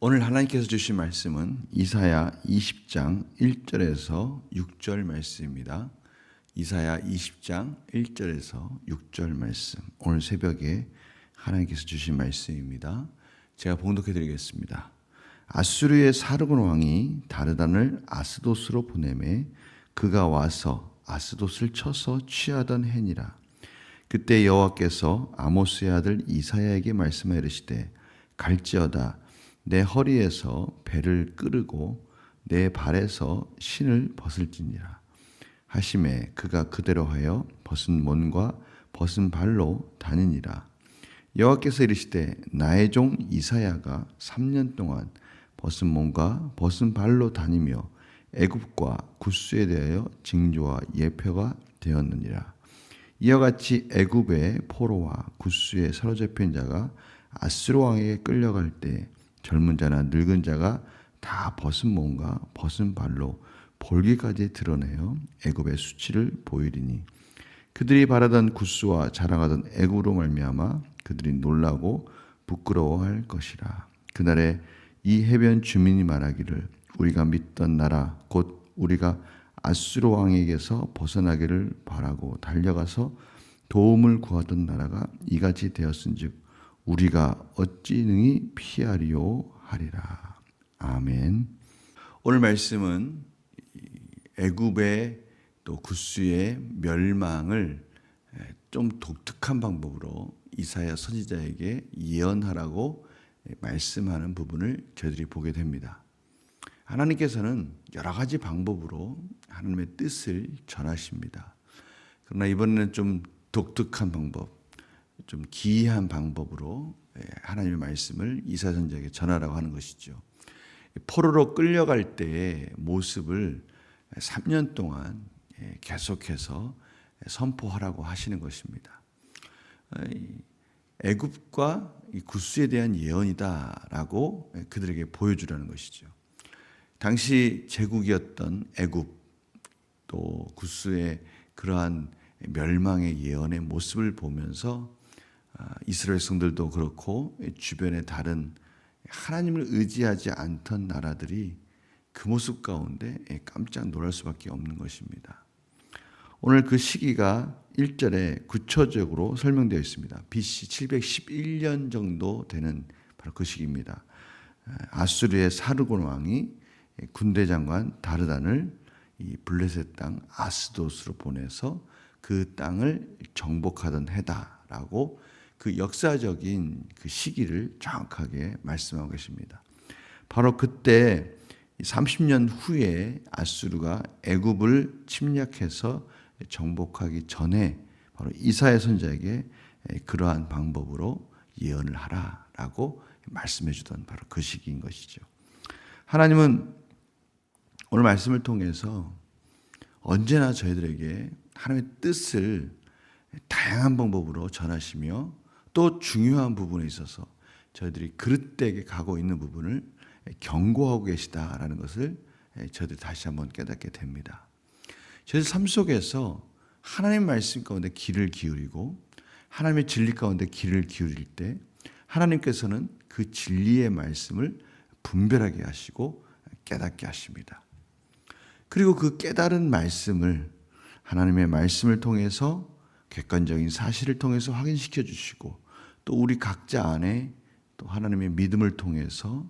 오늘 하나님께서 주신 말씀은 이사야 20장 1절에서 6절 말씀입니다. 이사야 20장 1절에서 6절 말씀. 오늘 새벽에 하나님께서 주신 말씀입니다. 제가 봉독해 드리겠습니다. 아수르의 사르곤 왕이 다르단을 아스도스로 보내매 그가 와서 아스도스를 쳐서 취하던 해니라. 그때 여호와께서 아모스의 아들 이사야에게 말씀하여 이르시되 갈지어다 내 허리에서 배를 끄르고 내 발에서 신을 벗을지니라. 하심에 그가 그대로 하여 벗은 몸과 벗은 발로 다니니라. 여호와께서 이르시되 나의 종 이사야가 3년 동안 벗은 몸과 벗은 발로 다니며 애굽과 구스에 대하여 징조와 예표가 되었느니라. 이와 같이 애굽의 포로와 구스에 사로잡힌 자가 아스로 왕에게 끌려갈 때 젊은 자나 늙은 자가 다 벗은 몸과 벗은 발로 볼기까지 드러내어 애굽의 수치를 보이리니 그들이 바라던 구스와 자랑하던 애굽으로 말미암아 그들이 놀라고 부끄러워할 것이라. 그날에 이 해변 주민이 말하기를 우리가 믿던 나라 곧 우리가 아수르 왕에게서 벗어나기를 바라고 달려가서 도움을 구하던 나라가 이같이 되었은즉 우리가 어찌 능히 피하리요 하리라. 아멘. 오늘 말씀은 애굽의 또 구스의 멸망을 좀 독특한 방법으로 이사야 선지자에게 예언하라고 말씀하는 부분을 저희들이 보게 됩니다. 하나님께서는 여러 가지 방법으로 하나님의 뜻을 전하십니다. 그러나 이번에는 좀 독특한 방법, 좀 기이한 방법으로 하나님의 말씀을 이사 선지자에게 전하라고 하는 것이죠. 포로로 끌려갈 때의 모습을 3년 동안 계속해서 선포하라고 하시는 것입니다. 애굽과 구스에 대한 예언이다라고 그들에게 보여주라는 것이죠. 당시 제국이었던 애굽 또 구스의 그러한 멸망의 예언의 모습을 보면서 이스라엘 성들도 그렇고 주변의 다른 하나님을 의지하지 않던 나라들이 그 모습 가운데 깜짝 놀랄 수밖에 없는 것입니다. 오늘 그 시기가 1절에 구체적으로 설명되어 있습니다. BC 711년 정도 되는 바로 그 시기입니다. 아수르의 사르곤 왕이 군대 장관 다르단을 이 블레셋 땅 아스도스로 보내서 그 땅을 정복하던 해다라고 그 역사적인 그 시기를 정확하게 말씀하고 계십니다. 바로 그때 30년 후에 아수르가 애굽을 침략해서 정복하기 전에 바로 이사야 선자에게 그러한 방법으로 예언을 하라라고 말씀해 주던 바로 그 시기인 것이죠. 하나님은 오늘 말씀을 통해서 언제나 저희들에게 하나님의 뜻을 다양한 방법으로 전하시며 또 중요한 부분에 있어서 저희들이 그릇되게 가고 있는 부분을 경고하고 계시다라는 것을 저희들이 다시 한번 깨닫게 됩니다. 저희 삶 속에서 하나님 말씀 가운데 귀를 기울이고 하나님의 진리 가운데 귀를 기울일 때 하나님께서는 그 진리의 말씀을 분별하게 하시고 깨닫게 하십니다. 그리고 그 깨달은 말씀을 하나님의 말씀을 통해서 객관적인 사실을 통해서 확인시켜 주시고 또 우리 각자 안에 또 하나님의 믿음을 통해서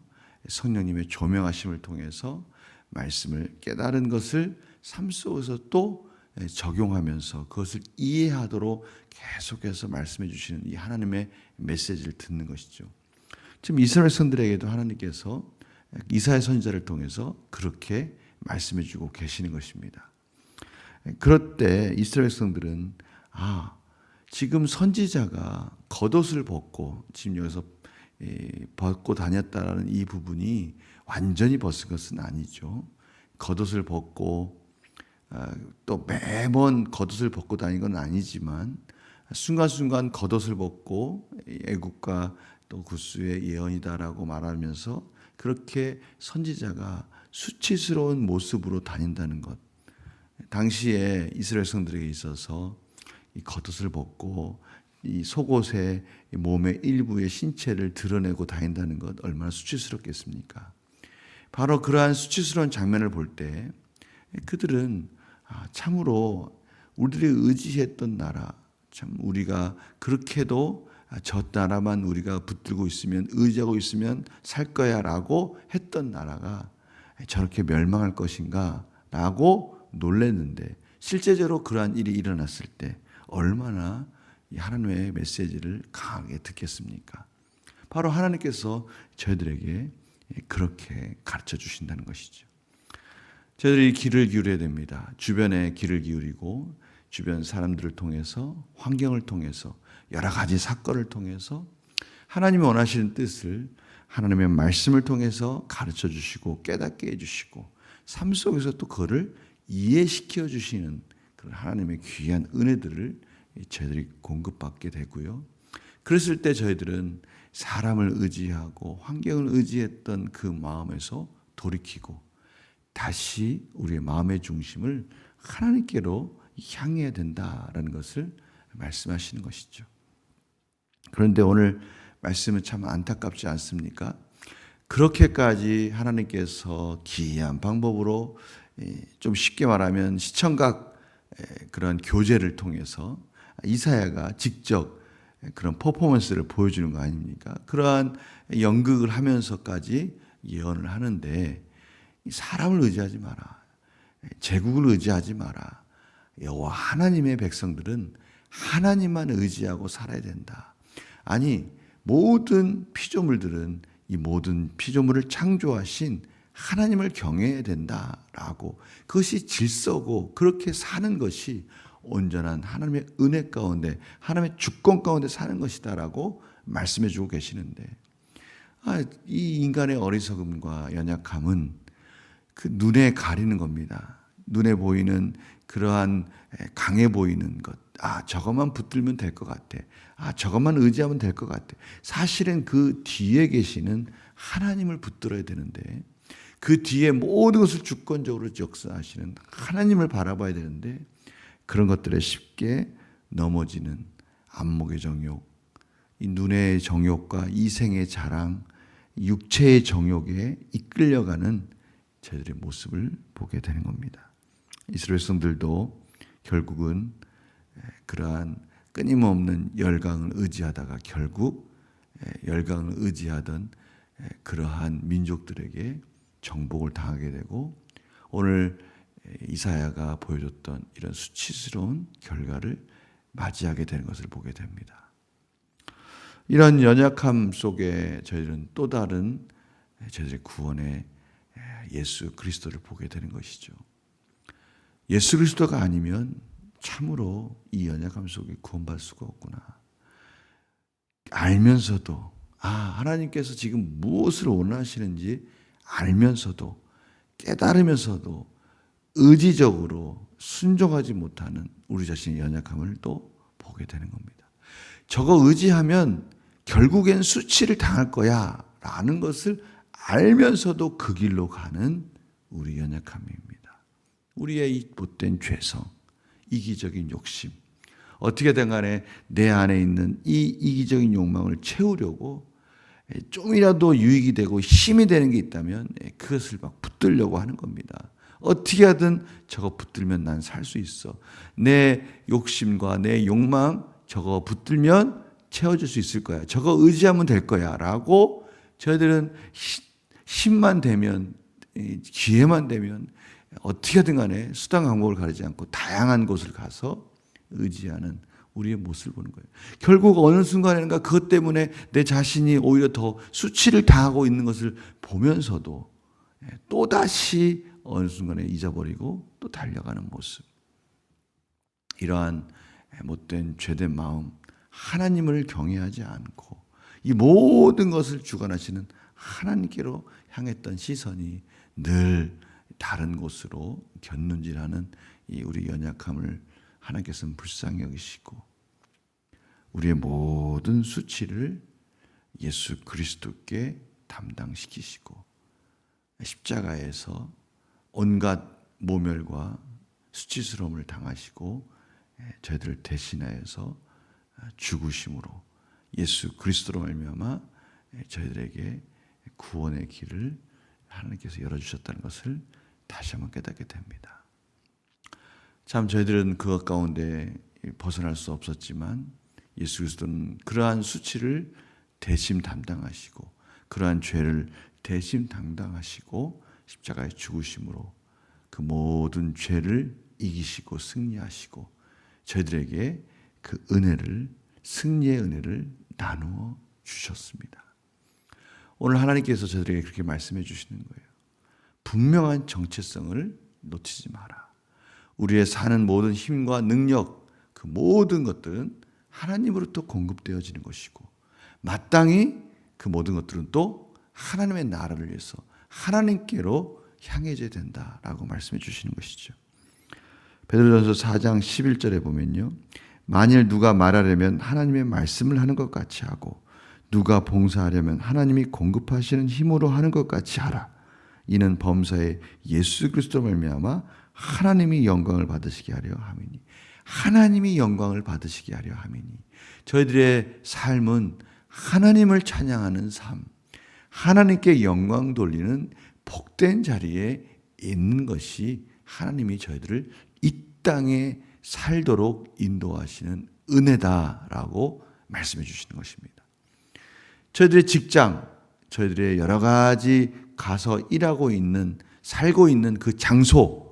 성령님의 조명하심을 통해서 말씀을 깨달은 것을 삶 속에서 또 적용하면서 그것을 이해하도록 계속해서 말씀해 주시는 이 하나님의 메시지를 듣는 것이죠. 지금 이스라엘 성들에게도 하나님께서 이사야 선지자를 통해서 그렇게 말씀해 주고 계시는 것입니다. 그럴 때 이스라엘 성들은 아 지금 선지자가 겉옷을 벗고 지금 여기서 벗고 다녔다라는 이 부분이 완전히 벗은 것은 아니죠. 겉옷을 벗고 또 매번 겉옷을 벗고 다닌 건 아니지만 순간순간 겉옷을 벗고 애국과 또 구스의 예언이다라고 말하면서 그렇게 선지자가 수치스러운 모습으로 다닌다는 것. 당시에 이스라엘 성들에게 있어서 이 겉옷을 벗고 이 속옷에 이 몸의 일부의 신체를 드러내고 다닌다는 것 얼마나 수치스럽겠습니까? 바로 그러한 수치스러운 장면을 볼 때 그들은 아, 참으로 우리들이 의지했던 나라, 참 우리가 그렇게도 아, 저 나라만 우리가 붙들고 있으면 의지하고 있으면 살 거야라고 했던 나라가 저렇게 멸망할 것인가라고 놀랐는데 실제적으로 그러한 일이 일어났을 때 얼마나 이 하나님의 메시지를 강하게 듣겠습니까? 바로 하나님께서 저희들에게 그렇게 가르쳐 주신다는 것이죠. 저희들이 길을 기울여야 됩니다. 주변에 길을 기울이고 주변 사람들을 통해서 환경을 통해서 여러 가지 사건을 통해서 하나님이 원하시는 뜻을 하나님의 말씀을 통해서 가르쳐 주시고 깨닫게 해 주시고 삶 속에서 또 그거를 이해시켜 주시는 그런 하나님의 귀한 은혜들을 저희들이 공급받게 되고요. 그랬을 때 저희들은 사람을 의지하고 환경을 의지했던 그 마음에서 돌이키고 다시 우리의 마음의 중심을 하나님께로 향해야 된다라는 것을 말씀하시는 것이죠. 그런데 오늘 말씀은 참 안타깝지 않습니까? 그렇게까지 하나님께서 기이한 방법으로 좀 쉽게 말하면 시청각 그런 교제를 통해서 이사야가 직접 그런 퍼포먼스를 보여주는 거 아닙니까? 그러한 연극을 하면서까지 예언을 하는데 사람을 의지하지 마라. 제국을 의지하지 마라. 여호와 하나님의 백성들은 하나님만 의지하고 살아야 된다. 아니 모든 피조물들은 이 모든 피조물을 창조하신 하나님을 경외해야 된다라고 그것이 질서고 그렇게 사는 것이 온전한 하나님의 은혜 가운데 하나님의 주권 가운데 사는 것이다라고 말씀해 주고 계시는데 아, 이 인간의 어리석음과 연약함은 그 눈에 가리는 겁니다. 눈에 보이는 그러한 강해 보이는 것. 아, 저것만 붙들면 될 것 같아. 아, 저것만 의지하면 될 것 같아. 사실은 그 뒤에 계시는 하나님을 붙들어야 되는데 그 뒤에 모든 것을 주권적으로 역사하시는 하나님을 바라봐야 되는데 그런 것들에 쉽게 넘어지는 안목의 정욕, 이 눈의 정욕과 이생의 자랑, 육체의 정욕에 이끌려가는 저희들의 모습을 보게 되는 겁니다. 이스라엘 성들도 결국은 그러한 끊임없는 열강을 의지하다가 결국 열강을 의지하던 그러한 민족들에게 정복을 당하게 되고 오늘 이사야가 보여줬던 이런 수치스러운 결과를 맞이하게 되는 것을 보게 됩니다. 이런 연약함 속에 저희들은 또 다른 저희들의 구원의 예수 그리스도를 보게 되는 것이죠. 예수 그리스도가 아니면 참으로 이 연약함 속에 구원받을 수가 없구나. 알면서도 아 하나님께서 지금 무엇을 원하시는지 알면서도 깨달으면서도 의지적으로 순종하지 못하는 우리 자신의 연약함을 또 보게 되는 겁니다. 저거 의지하면 결국엔 수치를 당할 거야 라는 것을 알면서도 그 길로 가는 우리 연약함입니다. 우리의 이 못된 죄성, 이기적인 욕심, 어떻게든 간에 내 안에 있는 이 이기적인 욕망을 채우려고 좀이라도 유익이 되고 힘이 되는 게 있다면 그것을 막 붙들려고 하는 겁니다. 어떻게 하든 저거 붙들면 난 살 수 있어. 내 욕심과 내 욕망 저거 붙들면 채워줄 수 있을 거야. 저거 의지하면 될 거야. 라고 저희들은 힘만 되면, 기회만 되면 어떻게든 간에 수단 방법을 가리지 않고 다양한 곳을 가서 의지하는 우리의 모습을 보는 거예요. 결국 어느 순간에는가 그것 때문에 내 자신이 오히려 더 수치를 당하고 있는 것을 보면서도 또다시 어느 순간에 잊어버리고 또 달려가는 모습. 이러한 못된 죄된 마음, 하나님을 경외하지 않고 이 모든 것을 주관하시는 하나님께로 향했던 시선이 늘 다른 곳으로 견눈질하는 이 우리 연약함을 하나님께서는 불쌍히 여기시고 우리의 모든 수치를 예수 그리스도께 담당시키시고 십자가에서 온갖 모멸과 수치스러움을 당하시고 저희들을 대신하여서 죽으심으로 예수 그리스도로 말미암아 저희들에게 구원의 길을 하나님께서 열어 주셨다는 것을 다시 한번 깨닫게 됩니다. 참 저희들은 그것 가운데 벗어날 수 없었지만 예수 그리스도는 그러한 수치를 대신 담당하시고 그러한 죄를 대신 담당하시고 십자가에 죽으심으로 그 모든 죄를 이기시고 승리하시고 저희들에게 그 은혜를 승리의 은혜를 나누어 주셨습니다. 오늘 하나님께서 저희들에게 그렇게 말씀해 주시는 거예요. 분명한 정체성을 놓치지 마라. 우리의 사는 모든 힘과 능력, 그 모든 것들은 하나님으로부터 공급되어지는 것이고, 마땅히 그 모든 것들은 또 하나님의 나라를 위해서 하나님께로 향해져야 된다라고 말씀해 주시는 것이죠. 베드로전서 4장 11절에 보면요. 만일 누가 말하려면 하나님의 말씀을 하는 것 같이 하고 누가 봉사하려면 하나님이 공급하시는 힘으로 하는 것 같이 하라. 이는 범사에 예수 그리스도 말미암아 하나님이 영광을 받으시게 하려 함이니 하나님이 영광을 받으시게 하려 함이니 저희들의 삶은 하나님을 찬양하는 삶, 하나님께 영광 돌리는 복된 자리에 있는 것이 하나님이 저희들을 이 땅에 살도록 인도하시는 은혜다라고 말씀해 주시는 것입니다. 저희들의 직장, 저희들의 여러 가지 가서 일하고 있는, 살고 있는 그 장소,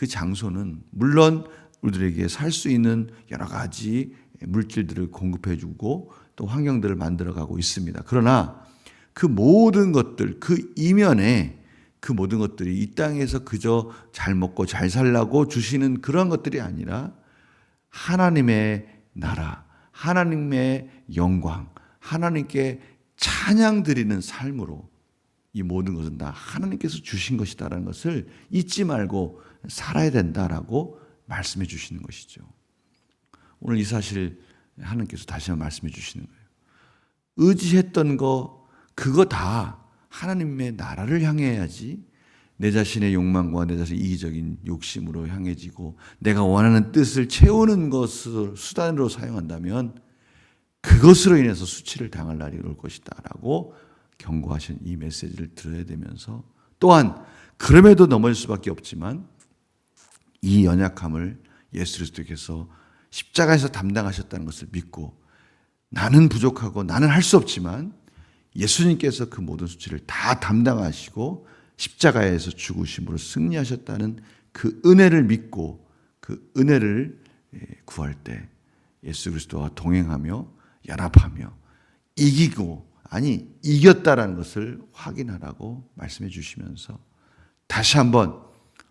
그 장소는 물론 우리들에게 살 수 있는 여러 가지 물질들을 공급해 주고 또 환경들을 만들어 가고 있습니다. 그러나 그 모든 것들, 그 이면에 그 모든 것들이 이 땅에서 그저 잘 먹고 잘 살라고 주시는 그런 것들이 아니라 하나님의 나라, 하나님의 영광, 하나님께 찬양 드리는 삶으로 이 모든 것은 다 하나님께서 주신 것이다라는 것을 잊지 말고 살아야 된다라고 말씀해 주시는 것이죠. 오늘 이 사실 하나님께서 다시 한번 말씀해 주시는 거예요. 의지했던 거 그거 다 하나님의 나라를 향해야지 내 자신의 욕망과 내 자신의 이기적인 욕심으로 향해지고 내가 원하는 뜻을 채우는 것을 수단으로 사용한다면 그것으로 인해서 수치를 당할 날이 올 것이다라고 경고하신 이 메시지를 들어야 되면서 또한 그럼에도 넘어질 수밖에 없지만 이 연약함을 예수 그리스도께서 십자가에서 담당하셨다는 것을 믿고 나는 부족하고 나는 할 수 없지만 예수님께서 그 모든 수치를 다 담당하시고 십자가에서 죽으심으로 승리하셨다는 그 은혜를 믿고 그 은혜를 구할 때 예수 그리스도와 동행하며 연합하며 이기고 아니 이겼다라는 것을 확인하라고 말씀해 주시면서 다시 한번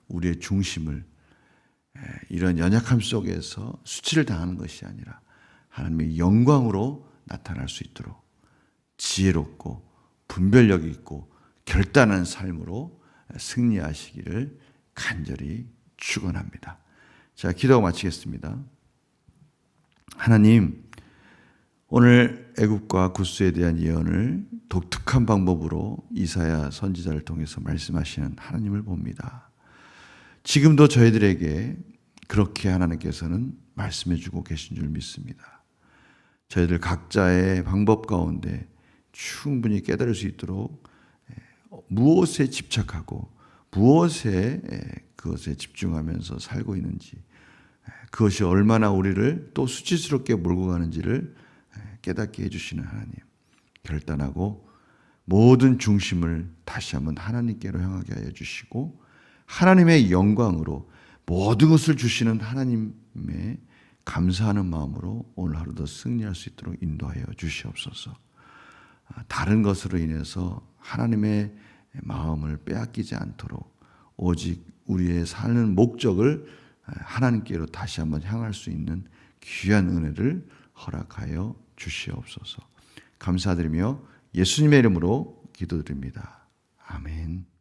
우리의 중심을 이런 연약함 속에서 수치를 당하는 것이 아니라 하나님의 영광으로 나타날 수 있도록 지혜롭고 분별력 있고 결단한 삶으로 승리하시기를 간절히 축원합니다. 자, 기도 마치겠습니다. 하나님, 오늘 애굽과 구스에 대한 예언을 독특한 방법으로 이사야 선지자를 통해서 말씀하시는 하나님을 봅니다. 지금도 저희들에게 그렇게 하나님께서는 말씀해 주고 계신 줄 믿습니다. 저희들 각자의 방법 가운데 충분히 깨달을 수 있도록 무엇에 집착하고 무엇에 그것에 집중하면서 살고 있는지 그것이 얼마나 우리를 또 수치스럽게 몰고 가는지를 깨닫게 해주시는 하나님 결단하고 모든 중심을 다시 한번 하나님께로 향하게 하여 주시고 하나님의 영광으로 모든 것을 주시는 하나님의 감사하는 마음으로 오늘 하루도 승리할 수 있도록 인도하여 주시옵소서. 다른 것으로 인해서 하나님의 마음을 빼앗기지 않도록 오직 우리의 사는 목적을 하나님께로 다시 한번 향할 수 있는 귀한 은혜를 허락하여 주시옵소서. 감사드리며 예수님의 이름으로 기도드립니다. 아멘.